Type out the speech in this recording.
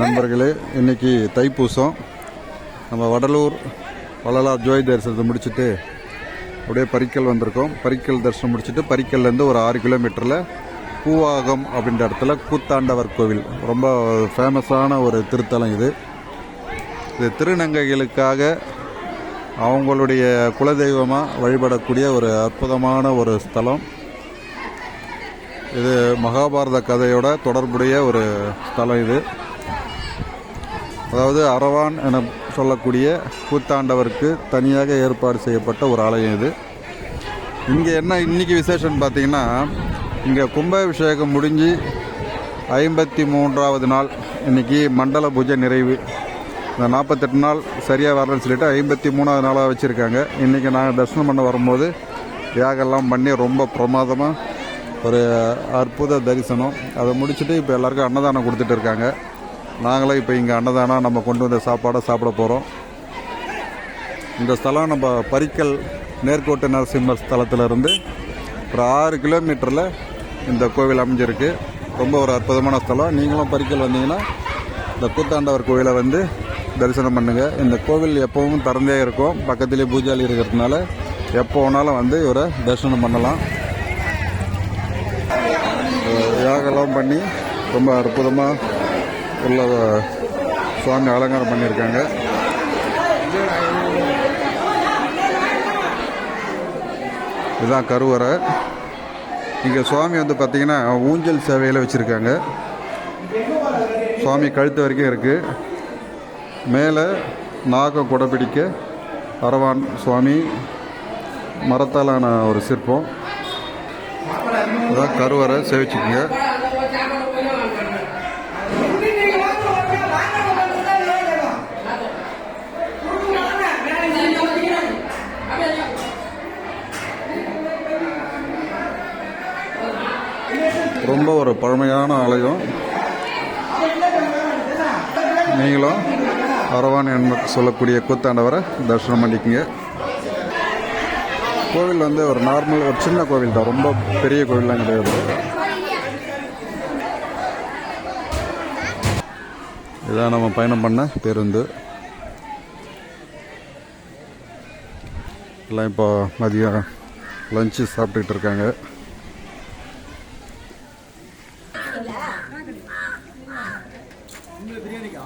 நண்பர்களே இன்னைக்கு தைப்பூசம். நம்ம வடலூர் வள்ளலார் ஜோய் தரிசனத்தை முடிச்சுட்டு அப்படியே பரிக்கல் வந்திருக்கோம். பரிக்கல் தரிசனம் முடிச்சுட்டு பரிக்கல்லேருந்து ஒரு ஆறு கிலோமீட்டரில் பூவாகம் அப்படின்ற இடத்துல கூத்தாண்டவர் கோவில். ரொம்ப ஃபேமஸான ஒரு திருத்தலம் இது. இது திருநங்கைகளுக்காக அவங்களுடைய குலதெய்வமாக வழிபடக்கூடிய ஒரு அற்புதமான ஒரு ஸ்தலம். இது மகாபாரத கதையோட தொடர்புடைய ஒரு ஸ்தலம் இது. அதாவது அரவான் என சொல்லக்கூடிய கூத்தாண்டவருக்கு தனியாக ஏற்பாடு செய்யப்பட்ட ஒரு ஆலயம் இது. இங்கே என்ன இன்னைக்கு விசேஷம்னு பார்த்தீங்கன்னா இங்கே கும்பாபிஷேகம் முடிஞ்சு ஐம்பத்தி மூன்றாவது நாள் இன்றைக்கி மண்டல பூஜை நிறைவு. இந்த நாற்பத்தெட்டு நாள் சரியாக வரலன்னு சொல்லிட்டு ஐம்பத்தி மூணாவது நாளாக வச்சுருக்காங்க. இன்றைக்கி நாங்கள் தரிசனம் பண்ண வரும்போது யாகெல்லாம் பண்ணி ரொம்ப பிரமாதமாக ஒரு அற்புத தரிசனம். அதை முடிச்சுட்டு இப்போ எல்லாருக்கும் அன்னதானம் கொடுத்துட்டு இருக்காங்க. நாங்களும் இப்போ இங்கே அன்னதானம் நம்ம கொண்டு வந்த சாப்பாடை சாப்பிட போகிறோம் இந்த ஸ்தலம் நம்ம பரிக்கல் நேர்கோட்டு நரசிம்மர் ஸ்தலத்திலிருந்து ஒரு ஆறு கிலோமீட்டரில் இந்த கோவில் அமைஞ்சிருக்கு. ரொம்ப ஒரு அற்புதமான ஸ்தலம். நீங்களும் பரிக்கல் வந்தீங்கன்னா இந்த கூத்தாண்டவர் கோவிலை வந்து தரிசனம் பண்ணுங்கள் இந்த கோவில் எப்பவும் திறந்தே இருக்கும். பக்கத்துலேயே பூஜாலி இருக்கிறதுனால எப்போ வேணாலும் வந்து இவரை தரிசனம் பண்ணலாம். அஹ் யாகெல்லாம் பண்ணி ரொம்ப அற்புதமாக உள்ள சுவாமி அலங்காரம் பண்ணியிருக்காங்க. இதுதான் கருவறை. இங்கே சுவாமி வந்து பார்த்தீங்கன்னா ஊஞ்சல் சேவையில் வச்சுருக்காங்க. சுவாமி கழுத்து வரைக்கும் இருக்குது மேலே நாகம் குடப்பிடிக்க அரவான் சுவாமி மரத்தாலான ஒரு சிற்பம். அதான் கருவறை சேவிச்சுக்குங்க. ரொம்ப ஒரு பழமையான ஆலயம். நீங்களும் அரவான் என்று சொல்லக்கூடிய கூத்தாண்டவரை தரிசனம் பண்ணிக்கங்க. கோவில் வந்து ஒரு நார்மல் ஒரு சின்ன கோவில் தான். ரொம்ப பெரிய கோவில்லாம் கிடையாது. இதான் நம்ம பயணம் பண்ண பேருந்து. எல்லாம் இப்போ மதியம் லஞ்சு சாப்பிட்டுக்கிட்டு இருக்காங்க. வரல பிரியாணிக்கா?